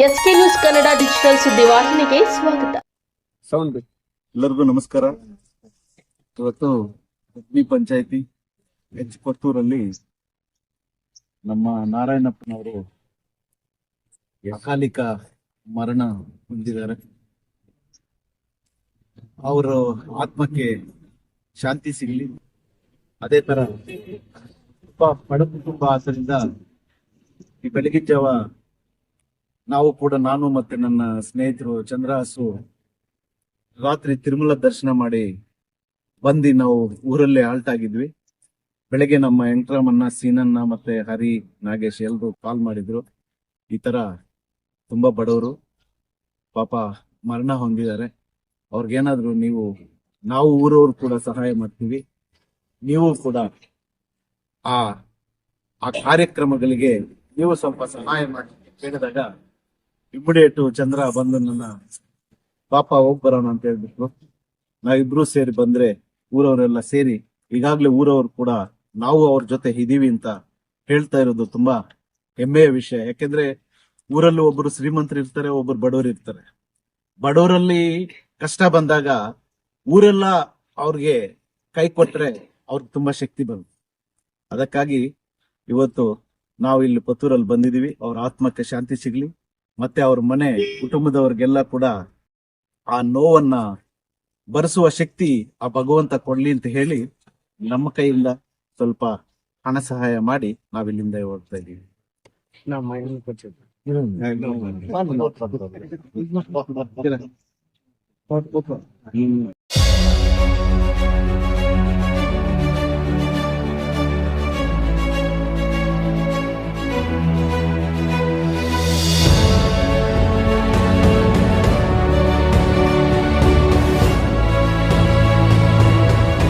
S K news Kannada digital ಸ್ವಾಗತ. Sound. ಎಲ್ಲರಿಗೂ ನಮಸ್ಕಾರ. ಇವತ್ತು ಅಗ್ನಿ ಪಂಚಾಯತಿ ಎಚ್ ಕೊತ್ತೂರಲ್ಲಿ ನಮ್ಮ ನಾರಾಯಣಪ್ಪನವರು ಅಕಾಲಿಕ ಮರಣ ಹೊಂದಿದ್ದಾರೆ. ಅವರು ಆತ್ಮಕ್ಕೆ ಶಾಂತಿ ಸಿಗಲಿ. ಅದೇ ತರ ಪಡ ಬಡ ಕುಟುಂಬ ಆದ್ದರಿಂದ ಈ ಬೆಳಗಿನ ಜಾವ ನಾವು ಕೂಡ ನಾನು ಮತ್ತೆ ನನ್ನ ಸ್ನೇಹಿತರು ಚಂದ್ರಹಾಸು ರಾತ್ರಿ ತಿರುಮಲ ದರ್ಶನ ಮಾಡಿ ಬಂದು ನಾವು ಊರಲ್ಲೇ ಆಲ್ಟ್ ಆಗಿದ್ವಿ. ಬೆಳಗ್ಗೆ ನಮ್ಮ ಎಂಟ್ರಮ್ಮನ್ನ ಸೀನನ್ನ ಮತ್ತೆ ಹರಿ, ನಾಗೇಶ್ ಎಲ್ಲರೂ ಕಾಲ್ ಮಾಡಿದ್ರು. ಈ ತರ ತುಂಬಾ ಬಡವರು. ಪಾಪ ಮರಣ ಹೊಂದಿದ್ದಾರೆ. ಅವ್ರಿಗೇನಾದ್ರು ನೀವು, ನಾವು ಊರವ್ರು ಕೂಡ ಸಹಾಯ ಮಾಡ್ತೀವಿ. ನೀವು ಕೂಡ ಆ ಆ ಕಾರ್ಯಕ್ರಮಗಳಿಗೆ ನೀವು ಸ್ವಲ್ಪ ಸಹಾಯ ಮಾಡಿ ಕೇಳಿದಾಗ ಇಮಿಡಿಯೇಟ್ ಚಂದ್ರ ಬಂದು ನನ್ನ ಪಾಪ ಹೋಗ್ ಬರೋಣ ಅಂತ ಹೇಳ್ಬಿಟ್ರು. ನಾವಿಬ್ರು ಸೇರಿ ಬಂದ್ರೆ ಊರವರೆಲ್ಲ ಸೇರಿ ಈಗಾಗ್ಲೇ ಊರವ್ರು ಕೂಡ ನಾವು ಅವ್ರ ಜೊತೆ ಇದೀವಿ ಅಂತ ಹೇಳ್ತಾ ಇರೋದು ತುಂಬಾ ಹೆಮ್ಮೆಯ ವಿಷಯ. ಯಾಕೆಂದ್ರೆ ಊರಲ್ಲಿ ಒಬ್ರು ಶ್ರೀಮಂತರು ಇರ್ತಾರೆ, ಒಬ್ರು ಬಡವರು ಇರ್ತಾರೆ. ಬಡವರಲ್ಲಿ ಕಷ್ಟ ಬಂದಾಗ ಊರೆಲ್ಲ ಅವ್ರಿಗೆ ಕೈ ಕೊಟ್ರೆ ಅವ್ರಿಗೆ ತುಂಬಾ ಶಕ್ತಿ ಬರುತ್ತೆ. ಅದಕ್ಕಾಗಿ ಇವತ್ತು ನಾವು ಇಲ್ಲಿ ಪತ್ತೂರಲ್ಲಿ ಬಂದಿದೀವಿ ಅವ್ರ ಆತ್ಮಕ್ಕೆ ಶಾಂತಿ ಸಿಗ್ಲಿ. ಮತ್ತೆ ಅವ್ರ ಮನೆ ಕುಟುಂಬದವ್ರಿಗೆಲ್ಲ ಕೂಡ ಆ ನೋವನ್ನ ಬರೆಸುವ ಶಕ್ತಿ ಆ ಭಗವಂತ ಕೊಡ್ಲಿ ಅಂತ ಹೇಳಿ ನಮ್ಮ ಕೈಯಿಂದ ಸ್ವಲ್ಪ ಹಣ ಸಹಾಯ ಮಾಡಿ ನಾವಿಲ್ಲಿಂದ ಹೋಗ್ತಾ ಇದ್ದೀವಿ. ಹ್ಮ್.